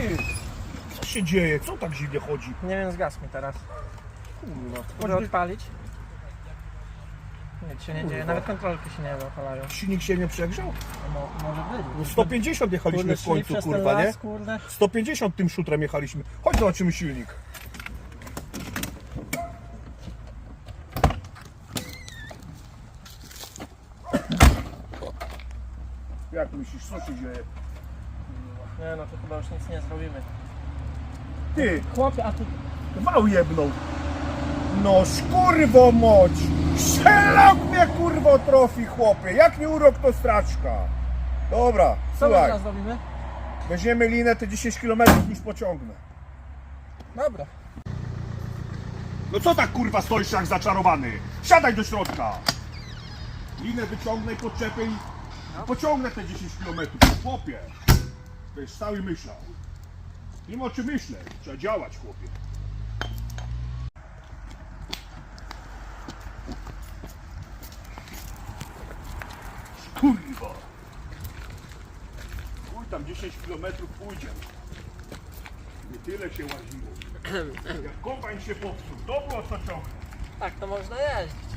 Ty, co się dzieje? Co tak dziwnie chodzi? Nie wiem, zgasł mi teraz. Kurwa. Może odpalić? Nic się nie dzieje, nawet kontrolki się nie zapalają. Silnik się nie przegrzał? Mo, może być. No 150 jechaliśmy w szli końcu, przez ten kurwa, nie? las, Kurde. 150 tym szutrem jechaliśmy. Chodź zobaczymy silnik. Jak myślisz, co się dzieje? Nie no, to chyba już nic nie zrobimy. Ty, Chłopie, a tu... wał jebnął. No szkurwo moć! Szelok mnie kurwo trofi chłopie! Jak nie urok to straczka! Dobra, Co my słuchaj, teraz zrobimy? weźmiemy linę, te 10 km już pociągnę. Dobra. No co tak kurwa stoisz jak zaczarowany? Siadaj do środka! Linę wyciągnę i podczepię i pociągnę te 10 km. Chłopie! To jest stały myślał. Nie ma o czym myśleć. Trzeba działać, chłopie. Kurwa! Chuj tam 10 km pójdzie. Nie tyle się łaziło. Jak kombajn się popsuł, to było co ciągle. Tak, to można jeździć.